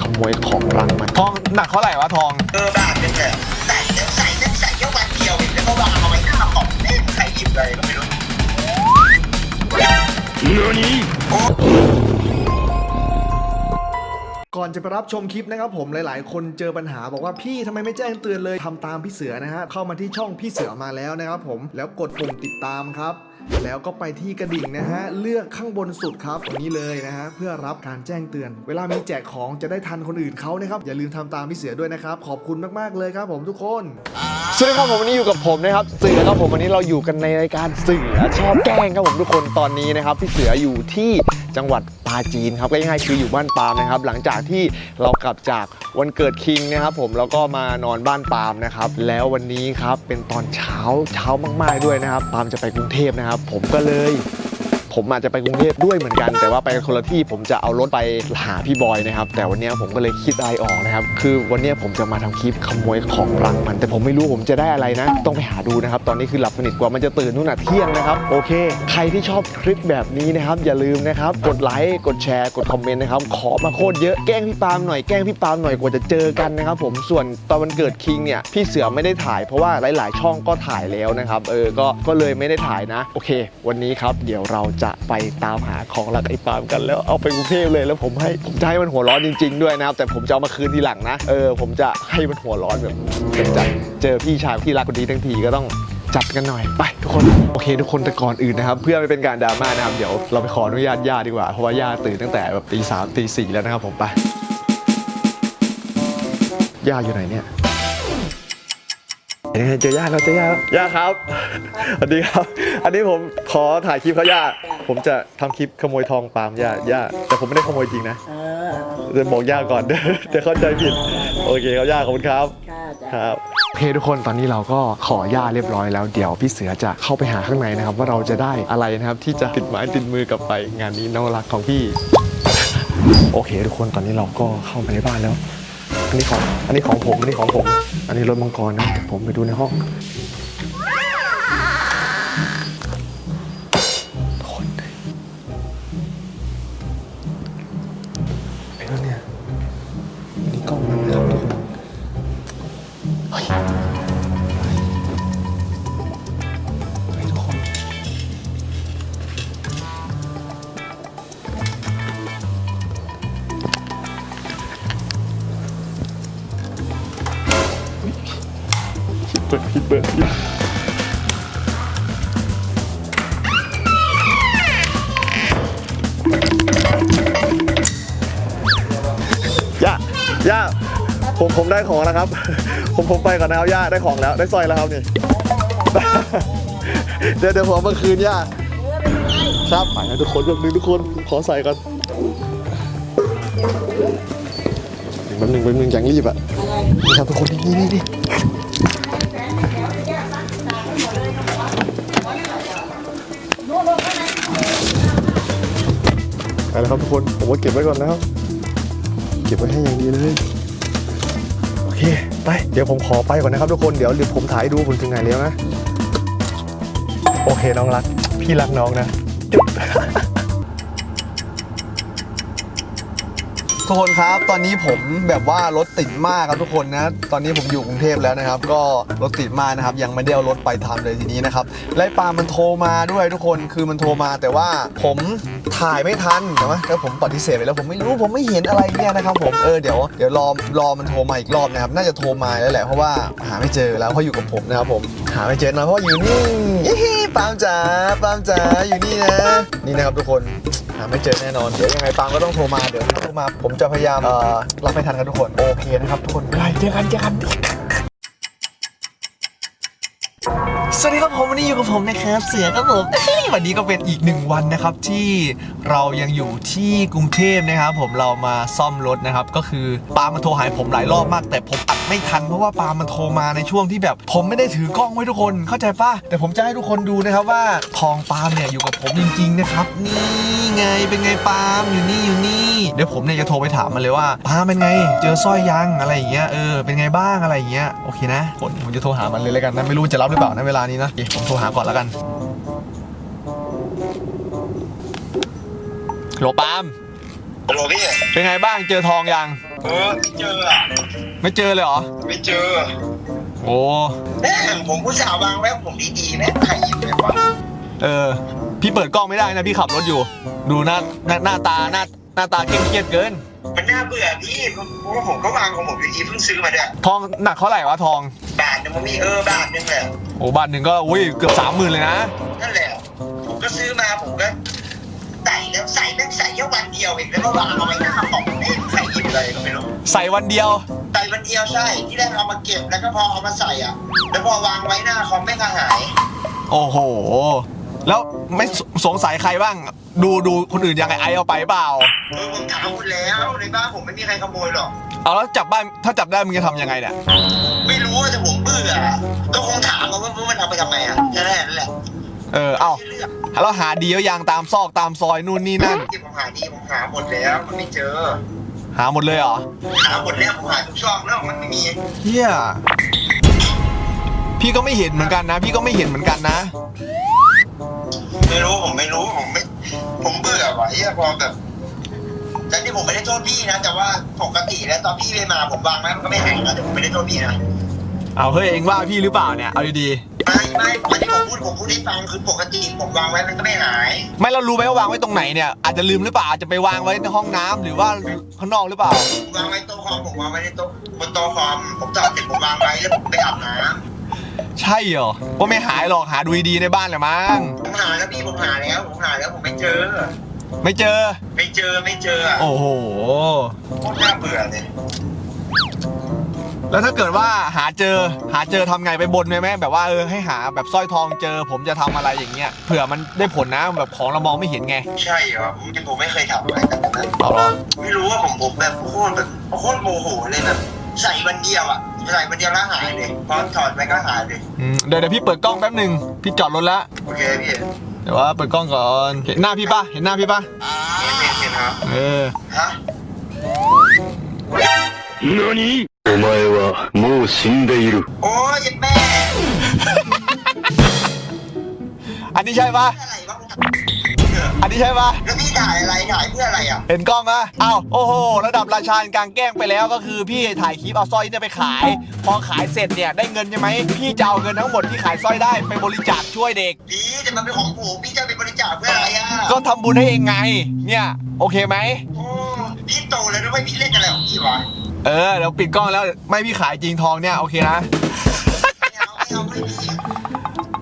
ขโมยของรังมันทองหนักเท่าไหร่วะทองเออบาทเป็นแบบใส่ใส่ใส่ใส่แค่วันเดียวเองแล้วก็วางเอาไว้หน้าของเอ๊ะใครหยิบอะไรก็ไม่รู้ ก่อนจะไปรับชมคลิปนะครับผมหลายๆ คนเจอปัญหาบอกว่าพี่ทำไมไม่แจ้งเตือนเลยทำตามพี่เสือนะฮะเข้ามาที่ช่องพี่เสือมาแล้วนะครับผมแล้วกดปุ่มติดตามครับ แล้วก็ไปที่กระดิ่งนะฮะเลือกข้างบนสุดครับตรงนี้เลยนะฮะเพื่อรับการแจ้งเตือน เวลามีแจกของจะได้ทันคนอื่นเขานะครับอย่าลืมทำตามพี่เสือด้วยนะครับขอบคุณมากๆเลยครับผมทุกคน สวัสดีครับผมวันนี้อยู่กับผมนะครับเสือครับผมวันนี้เราอยู่กันในรายการเสือชอบแกล้งครับผมทุกคนตอนนี้นะครับพี่เสืออยู่ที่ จังหวัดปาจีนครับก็ง่ายๆคืออยู่บ้านปาล์มนะครับ หลังจากที่เรากลับจากวันเกิดคิงนะครับผมแล้วก็มานอนบ้านปาล์มนะครับ แล้ววันนี้ครับเป็นตอนเช้าเช้ามากๆด้วยนะครับปาล์มจะไปกรุงเทพนะครับ ผมก็เลย ผมอาจจะไปกรุงเทพด้วยเหมือนกัน แต่ว่าไปคนละที่ผมจะเอารถไปหาพี่บอยนะครับ แต่วันนี้ผมก็เลยคิดอะไรออกนะครับ คือวันนี้ผมจะมาทำคลิปขโมยของรังมัน แต่ผมไม่รู้ผมจะได้อะไรนะ ต้องไปหาดูนะครับ ตอนนี้คือหลับสนิทกว่ามันจะตื่นนู่นน่ะเที่ยงนะครับ โอเค ใครที่ชอบคลิปแบบนี้นะครับ อย่าลืมนะครับ กดไลค์ กดแชร์ กดคอมเมนต์นะครับ ขอมาโคตรเยอะ แกล้งพี่ปาล์มหน่อย แกล้งพี่ปาล์มหน่อย กว่าจะเจอกันนะครับ ผม ส่วนตอนวันเกิดคิงเนี่ย พี่เสือไม่ได้ถ่ายเพราะว่าหลาย ๆ ช่องก็ถ่ายแล้วนะครับ เออ ก็ ก็เลยไม่ได้ถ่ายนะ โอเค วันนี้ครับ เดี๋ยวเราจะไปตามหาของรักไอ้ปาล์มกันแล้วเอาไปกรุงเทพเลยแล้วผมให้ผมจะให้มันหัวร้อนจริง ๆ ด้วยนะครับแต่ผมจะเอามาคืนทีหลังนะเออผมจะให้มันหัวร้อนแบบเต็มใจเจอพี่ชายที่รักคนนี้ทั้งทีก็ต้องจัดกันหน่อยไปทุกคนโอเค ทุกคนแต่ก่อนอื่นนะครับ เพื่อไม่เป็นการดราม่านะครับเดี๋ยวเราไปขออนุญาตย่าดีกว่าเพราะว่าย่าตื่นตั้งแต่แบบตีสามตีสี่แล้วนะครับผมไปย่าอยู่ไหนเนี่ย เอ้ยเจอย่าแล้วเจอย่าแล้วย่าครับสวัสดีครับ อันนี้ผมขอถ่ายคลิปเขาย่า ผมจะทำคลิปขโมยทองปาล์มย่าย่าแต่ผมไม่ได้ขโมยจริงนะเออจะบอกย่าก่อนเดี๋ยวเดี๋ยวเข้าใจผิดโอเคครับย่าขอบคุณครับค่ะจ้ะครับ โอเคทุกคนตอนนี้เราก็ขอย่าเรียบร้อยแล้วเดี๋ยวพี่เสือจะเข้าไปหาข้างในนะครับ ว่าเราจะได้อะไรนะครับที่จะติดไม้ติดมือกลับไปงานนี้น้องรักของพี่ โอเค ทุกคนตอนนี้เราก็เข้ามาในบ้านแล้ว อันนี้ของ อันนี้ของผม อันนี้ของผม อันนี้รถมังกรนะเดี๋ยวผมไปดูในห้อง เปิดปิดย่าย่าผมผมได้ของแล้วครับ ผมผมไปก่อนนะครับย่าได้ของแล้วได้สร้อยแล้วครับนี่ เดี๋ยวเดี๋ยวผมเอามาคืนย่าครับไปนะทุกคนแบบนึงทุกคนขอใส่ก่อนแป๊บนึงแป๊บนึงอย่างรีบอะนี่ครับทุกคนนี่นี่นี่ ไปแล้วครับทุกคนผมว่าเก็บไว้ก่อนนะครับเก็บไว้ให้อย่างดีเลยโอเคไปเดี๋ยวผมขอไปก่อนนะครับทุกคนเดี๋ยวเดี๋ยวผมถ่ายดูผมถึงไหนแล้วนะ โอเคน้องรัก พี่รักน้องนะ ทุกคนครับ ตอนนี้ผมแบบว่ารถติดมากครับทุกคนนะ ตอนนี้ผมอยู่กรุงเทพแล้วนะครับ ก็รถติดมากนะครับ ยังไม่ได้เอารถไปทำเลยทีนี้นะครับไล่ปาล์มมันโทรมาด้วยทุกคน คือมันโทรมาแต่ว่าผมถ่ายไม่ทันใช่ไหมแล้วผมปฏิเสธไปแล้วผมไม่รู้ผมไม่เห็นอะไรเนี่ยนะครับ ผม เออเดี๋ยวเดี๋ยวรอรอมันโทรมาอีกรอบนะครับ น่าจะโทรมาแล้วแหละ เพราะว่าหาไม่เจอแล้วเพราะอยู่กับผมนะครับผม หาไม่เจอนะเพราะว่าอยู่นี่ปามจ๋าปามจ๋าอยู่นี่นะ นี่นะครับทุกคน หาไม่เจอแน่นอน เดี๋ยวยังไงปางก็ต้องโทรมา เดี๋ยวโทรมา ผมจะพยายามเอ่อรับไม่ทันกันทุกคน โอเคนะครับทุกคนไปเจอกันเจอกัน สวัสดีครับผมวันนี้อยู่กับผมนะครับเสือครับผมวันนี้ก็เป็นอีกหนึ่งวันนะครับที่เรายังอยู่ที่กรุงเทพนะครับ ผมเรามาซ่อมรถนะครับ ก็คือปาล์มมันโทรหาผมหลายรอบมาก แต่ผมอัดไม่ทันเพราะว่าปาล์มมันโทรมาในช่วงที่แบบ ผมไม่ได้ถือกล้องไว้ทุกคนเข้าใจป่ะแต่ผมจะให้ทุกคนดูนะครับว่าทองปาล์มเนี่ยอยู่กับผมจริงๆนะครับ นี่ไงเป็นไงปาล์มอยู่นี่อยู่นี่เดี๋ยวผมเนี่ยจะโทรไปถามมันเลยว่าปาล์มเป็นไง เจอสร้อยยังอะไรอย่างเงี้ยเออเป็นไงบ้างอะไรอย่างเงี้ยโอเคนะผมจะโทรหามันเลยแล้วกันนะไม่รู้จะรับหรือเปล่าในเวลานี้นะโอเคผมโทรหาก่อนแล้วกันโหลปาล์มฮัลโหลพี่เป็นไงบ้างเจอทองยัง เออไม่เจออะไม่เจอเลยเหรอ ไม่เจอโอ้แม่งผมผู้สาววางไว้ผมดีๆแม่งใครหยิบไปวะเออ พี่เปิดกล้องไม่ได้นะพี่ขับรถอยู่ ดูหน้าหน้าหน้าตาหน้าหน้าตาเคร่งเครียดเกิน มันน่าเบื่อพี่เพราะว่าผมก็วางของผมดีๆเพิ่งซื้อมาด้วยทองหนักเท่าไหร่วะทอง บาทหนึงมันมีเออบาทหนึงแหละโอ้บาทหนึ่งก็อุ้ยเกือบสามหมื่นเลยนะ นั่นแหละผมก็ซื้อมาผมก็ใส่แล้วใส่แม่งใส่แค่วันเดียวเองแล้วก็วางเอาไว้หน้าของแม่งใครหยิบอะไรก็ไม่รู้ใส่วันเดียว ใส่วันเดียวใช่ที่แรกเอามาเก็บแล้วก็พอเอามาใส่อะ แล้วพอวางไว้หน้าคอมแม่งก็หาย โอ้โห แล้วไม่สสงสัยใครบ้าง ดูดูคนอื่นยังไงไอเอาไปเปล่า เออผมถามคุณแล้วในบ้านผมไม่มีใครขโมยหรอก เอาแล้วจับบ้านถ้าจับได้มึงจะทำยังไงเนี่ย ไม่รู้ว่าแต่ผมเบื่อก็คงถามมาว่ามันเอาไปทำไมอะแค่นั้นแหละเออ เอาไม่เลือกแล้วหาดีแล้วยังตามซอกตามซอยนู่นนี่นั่น ที่ผมหาดีผมหาหมดแล้ว มันไม่เจอ หาหมดเลยเหรอหาหมดแล้วผมหาทุกช่องแล้วมันไม่มี เฮียพี่ก็ไม่เห็นเหมือนกันนะ พี่ก็ไม่เห็นเหมือนกันนะ ไม่รู้ผมไม่รู้ผมไม่ ผมเบื่อว่ะไอ้พอแบบแต่ที่ผมไม่ได้โทษพี่นะ แต่ว่าปกติแล้วตอนพี่ไม่มาผมวางไว้มันก็ไม่หายนะแต่ผมไม่ได้โทษพี่นะเอาเฮ้ยเองว่าพี่หรือเปล่าเนี่ยเอาดีไม่ไม่อันที่ผมพูดผมพูดให้ฟังคือปกติผมวางไว้มันก็ไม่หายๆไม่เรารู้ไหมว่าวางไว้ตรงไหนเนี่ยอาจจะลืมหรือเปล่าอาจจะไปวางไว้ในห้องน้ำหรือว่าข้างนอกหรือเปล่า ผมวางไว้โต๊ะคอมผมวางไว้ในโต๊ะบนโต๊ะคอมผมจอดเสร็จผมวางไว้แล้วผมไปอาบน้ ใช่เหรอว่าไม่หายหรอกหาดูดีๆในบ้านแหละมั้งำผมหาแล้วพี่ผมหาแล้วผมหาแล้วผมไม่เจอ ไม่เจอ ไม่เจอไม่เจออะโอ้โห โคตรน่าเบื่อเลยแล้วถ้าเกิดว่าหาเจอหาเจอทำไงไปบนไหมแม่แบบว่าเออให้หาแบบสร้อยทองเจอ ผมจะทำอะไรอย่างเงี้ยเผื่อมันได้ผลนะแบบของเรามองไม่เห็นไงใช่เหรอผมผมไม่เคยทำอะไรแบบนั้นเอาเหรอไม่รู้ว่าผมผมแบบโคตรแบบโคตรโมโหเลยแบบใส่วันเดียวอะ ใส่วันเดียวแล้วหายเลยพอถอดไปก็หายเลย อืมเดี๋ยวเดี๋ยวพี่เปิดกล้องแป๊บหนึ่งพี่จอดรถแล้ว โอเคพี่ เดี๋ยวว่าเปิดกล้องก่อนเห็นหน้าพี่ปะเห็นหน้าพี่ปะ เห็นเห็นเห็นครับ เออ ฮะ 何お前はもう死んでいる。 โอ้ยแม่ อันนี้ใช่ปะ อะไรวะ อันนี้ใช่ปะแล้วพี่ถ่ายอะไรถ่ายเพื่ออะไรอะเห็นกล้องอะอ้าวโอ้โห ระดับราชาแห่งกลางแกล้งไปแล้วก็คือพี่ถ่ายคลิปเอาสร้อยเนี่ยไปขาย พอขายเสร็จเนี่ยได้เงินใช่ไหมพี่จะเอาเงินทั้งหมดที่ขายสร้อยได้ไปบริจาคช่วยเด็ก ดีแต่มันเป็นของผมพี่จะไปบริจาคเพื่ออะไรอะก็ทำบุญให้เองไง เนี่ย โอเคไหม โอ้พี่โตแล้วด้วยพี่เล่นอะไรของพี่วะเออเดี๋ยวปิดกล้องแล้วไม่พี่ขายจริงทองเนี่ย โอเคนะ ไม่เอาไม่เอาไม่พี่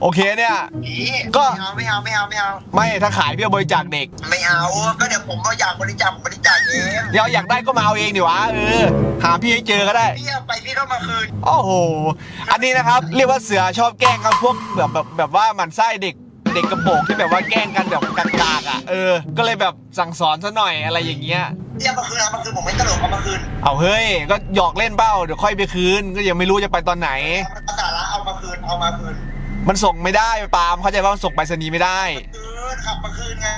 โอเคเนี่ยพี่ก็ ไม่เอาไม่เอาไม่เอาไม่เอาไม่ถ้าขายพี่เอาบริจาคเด็กไม่เอาก็เดี๋ยวผมก็อยากบริจาคผมบริจาคเองเดี๋ยวอยากได้ก็มาเอาเองดิวะเออหาพี่ให้เจอก็ได้ พี่เอาไปพี่ก็มาคืนโอ้โห อันนี้นะครับ เรียกว่าเสือชอบแกล้งครับพวกแบบแบบแบบว่าหมันไส้เด็กเด็กกระโปรงที่แบบว่าแกล้งกันแบบกากๆอะเออ ก็เลยแบบสั่งสอนซะหน่อยอะไรอย่างเงี้ย พี่เอามาคืนเอามาคืนผมไม่ตลกเอามาคืนเอาเฮ้ย ก็หยอกเล่นเบ้าเดี๋ยวค่อยไปคืน ก็ยังไม่รู้จะไปตอนไหน เอาสาระเอามาคืนเอามาคืน มันส่งไม่ได้ปาล์มเข้าใจว่ามันส่งไปรษณีย์ไม่ได้ คืนขับมาคืนไง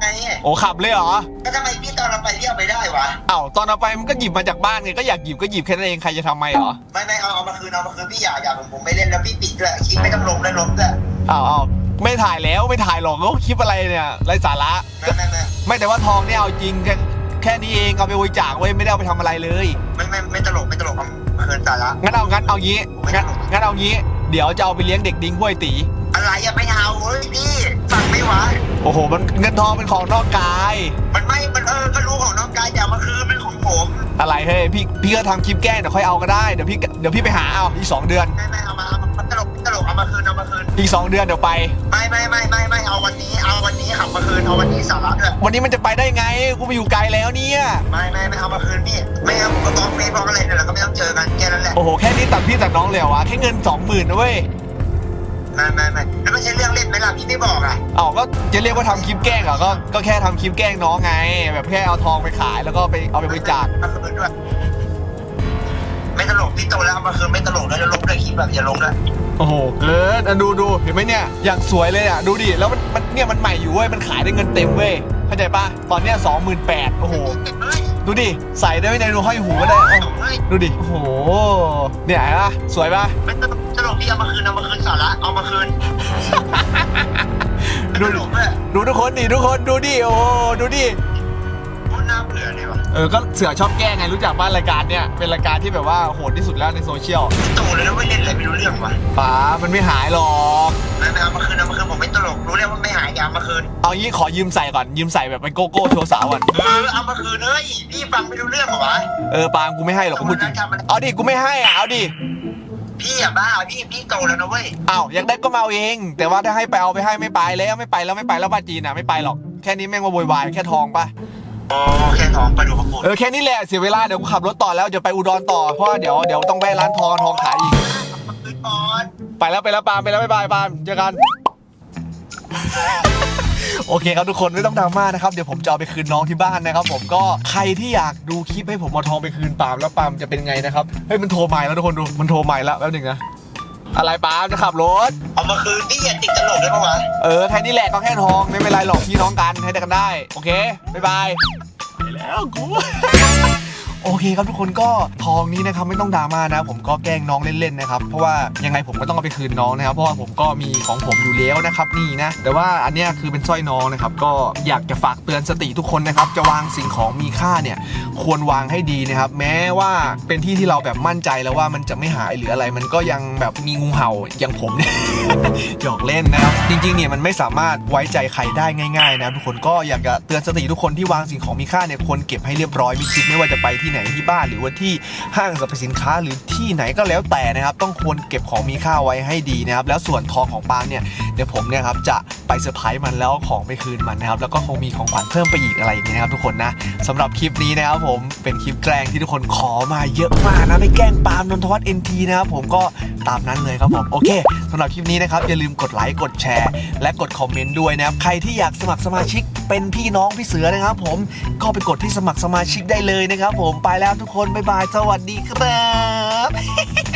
ไงโอ้ขับเลยเหรอก็ทำไมพี่ตอนเราไปพี่เอาไปได้วะเอ้าตอนเอาไปมันก็หยิบมาจากบ้านไงก็อยากหยิบก็หยิบแค่นั้นเองใครจะทำไมเหรอไม่ไม่เอาเอามาคืนเอามาคืนพี่อยากอยากผมผมไม่เล่นแล้วพี่ปิดด้วยคลิปไม่ต้องลงแล้วลบด้วยอ้าวอ้าวไม่ถ่ายแล้วไม่ถ่ายหรอกก็คลิปอะไรเนี่ยไรสาระไม่ไม่ไม่ไม่แต่ว่าทองเนี่ยเอาจริงแค่แค่นี้เองเอาไปบริจาคไว้ไม่ได้เอาไปทำอะไรเลย ไม่ไม่ไม่ตลกไม่ตลกเอามาคืนสาระงั้นเอางั้นเอางี้งั้นงั้นเอางี้ เดี๋ยวจะเอาไปเลี้ยงเด็กดิ้งห้วยตี อะไรอะไม่เอาเฮ้ยพี่ฟังไม่วะโอ้โห มันเงินทองเป็นของนอกกาย มันไม่มันเออก็รู้ของน้องกายแต่เอามาคืนเป็นของผมอะไรเฮ้ยพี่พี่ก็ทำคลิปแกล้งเดี๋ยวค่อยเอาก็ได้เดี๋ยวพี่เดี๋ยวพี่ไปหาเอาอีกสองเดือน ไม่ไม่เอามาเอามาตลกไม่ตลกเอามาคืนเอามาคืนอีกสองเดือนเดี๋ยวไป ไม่ไม่ไม่ไม่ไม่เอาวันนี้เอาวันนี้ขับมาคืนเอาวันนี้สาระด้วยวันนี้มันจะไปได้ไงกูไปอยู่ไกลแล้วเนี่ยไม่ไม่ไม่เอามาคืนพี่ไม่เอาผมก็ต้องไม่บอกอะไรเนี่ยเราก็ไม่ต้องเจอกันแค่นั้นแหละโอ้โหแค่นี้ตัดพี่ตัดน้องเลยเหรอวะแค่เงินสองหมื่นนะเว้ยไม่ไม่ไม่แล้วไม่ใช่เรื่องเล่นไหมล่ะพี่ไม่บอกอะเอ้าก็จะเรียกว่าทำคลิปแกล้งเหรอก็ก็แค่ทำคลิปแกล้งน้องไง แบบแค่เอาทองไปขายแล้วก็ไปเอาไปบริจาค มาคืนด้วย ไม่ตลกพี่โตแล้วเอามาคืนไม่ตลกแล้วจะลงด้วยคลิปแบบอย่าลงด้วยโอ้โหเกินอะดูดูเห็นไหมเนี่ย อย่างสวยเลยอะ ดูดิ แล้วมันมันเนี่ยมันใหม่อยู่เว้ย มันขายได้เงินเต็มเว้ย เข้าใจปะตอนเนี้ยสองหมื่นแปดโอ้โห เฮ้ยดูดิ ใส่ได้ไม่ในดูห้อยหูก็ได้โอ้เฮ้ยดูดิ โอ้โห เนี่ยเห็นปะสวยปะ ไม่ตลกตลกพี่เอามาคืนเอามาคืนสาระเอามาคืนดูตดิลกด้วยดูทุกคนดิทุกคนดูดิ โอ้โห ดูดิโคตรน่าเบื่อเลยวะ เออก็เสือชอบแกล้งไงรู้จักบ้านรายการเนี่ยเป็นรายการที่แบบว่าโหดที่สุดแล้วในโซเชียลโตเลยนะไม่เล่นอะไรไม่รู้เรื่องวะป๋ามันไม่หายหรอกไม่ไม่เอามาคืนเอามาคืนผมไม่ตลกรู้แล้วว่าไม่หายยามาคืนเอางี้ขอยืมใส่ก่อนยืมใส่แบบไปโกโก้โชว์สาวก่อนเออเอามาคืนเฮ้ยพี่ฟังไม่รู้เรื่องเหรอวะเออปาล์มกูไม่ให้หรอกกูพูดจริงเอาดิกูไม่ให้อะเอาดิพี่อะบ้าพี่พี่โตแล้วนะเว้ยอ้าวอยากได้ก็มาเอาเอง แต่ว่าถ้าให้ไปเอาไปให้ไม่ไปแล้วไม่ไปแล้วไม่ไปแล้วป้าจีนอะไม่ไปหรอกแค่นี้แม่งมาโวยวายแค่ทองปะ โอ้แค่ทองไปดุกกระปุกเออแค่นี้แหละเสียเวลาเดี๋ยวกูขับรถต่อแล้วเดี๋ยวไปอุดรต่อเพราะว่าเดี๋ยวเดี๋ยวต้องแวะร้านทองทองขายอีก คืนก่อนไปแล้วไปแล้วปาล์มไปแล้วบ๊ายบายปาล์มเจอกัน โอเคครับทุกคนไม่ต้องดราม่านะครับเดี๋ยวผมจะเอาไปคืนน้องที่บ้านนะครับ ผมก็ใครที่อยากดูคลิปให้ผมเอาทองไปคืนปาล์มแล้วปาล์มจะเป็นไงนะครับเฮ้ยมันโทรใหม่แล้วทุกคนดูมันโทรใหม่แล้วแป๊บหนึงนะ อะไรปาล์มจะขับรถ เอามาคืนพี่อย่าติดตลกได้ปะวะเออแค่นี้แหละก็แค่ทองไม่เป็นไรหรอกพี่น้องกันให้ได้กันได้ โอเค บ๊ายบายไปแล้วกู โอเคครับทุกคนก็ทองนี้นะครับไม่ต้องดราม่านะ ผมก็แกล้งน้องเล่นๆนะครับเพราะว่ายังไงผมก็ต้องเอาไปคืนน้องนะครับเพราะว่าผมก็มีของผมอยู่แล้วนะครับนี่นะแต่ว่าอันเนี้ยคือเป็นสร้อยน้องนะครับก็อยากจะฝากเตือนสติทุกคนนะครับจะวางสิ่งของมีค่าเนี่ยควรวางให้ดีนะครับแม้ว่าเป็นที่ที่เราแบบมั่นใจแล้วว่ามันจะไม่หายหรืออะไร มันก็ยังแบบมีงูเห่าอย่างผมเนี่ยหยอกเล่นนะครับจริงๆเนี่ยมันไม่สามารถไว้ใจใครได้ง่ายๆนะทุกคนก็อยากจะเตือนสติทุกคนที่วางสิ่งของมีค่าเนี่ยควรเก็บให้เรียบร้อยมิชิดไม่ว่าจะไปที่ไหนที่บ้านหรือว่าที่ห้างสรรพสินค้าหรือที่ไหนก็แล้วแต่นะครับ ต้องควรเก็บของมีค่าไว้ให้ดีนะครับ แล้วส่วนทองของปาล์มเนี่ยเดี๋ยวผมเนี่ยครับจะ ไปเซอร์ไพรส์มันแล้วของไปคืนมันนะครับ แล้วก็คงมีของขวัญเพิ่มไปอีกอะไรอย่างเงี้ยนะครับทุกคนนะสำหรับคลิปนี้นะครับผมเป็นคลิปแกล้งที่ทุกคนขอมาเยอะมากนะไม่แกล้งปาล์มนนทวัฒน์เอ็นทีนะครับผมก็ตามนั้นเลยครับผมโอเคสำหรับคลิปนี้นะครับอย่าลืมกดไลค์กดแชร์ และกดคอมเมนต์ด้วยนะครับใครที่อยากสมัครสมาชิกเป็นพี่น้องพี่เสือนะครับ ผมก็ไปกดที่สมัครสมาชิกได้เลยนะครับ ผมไปแล้วทุกคนบ๊ายบายสวัสดีครับ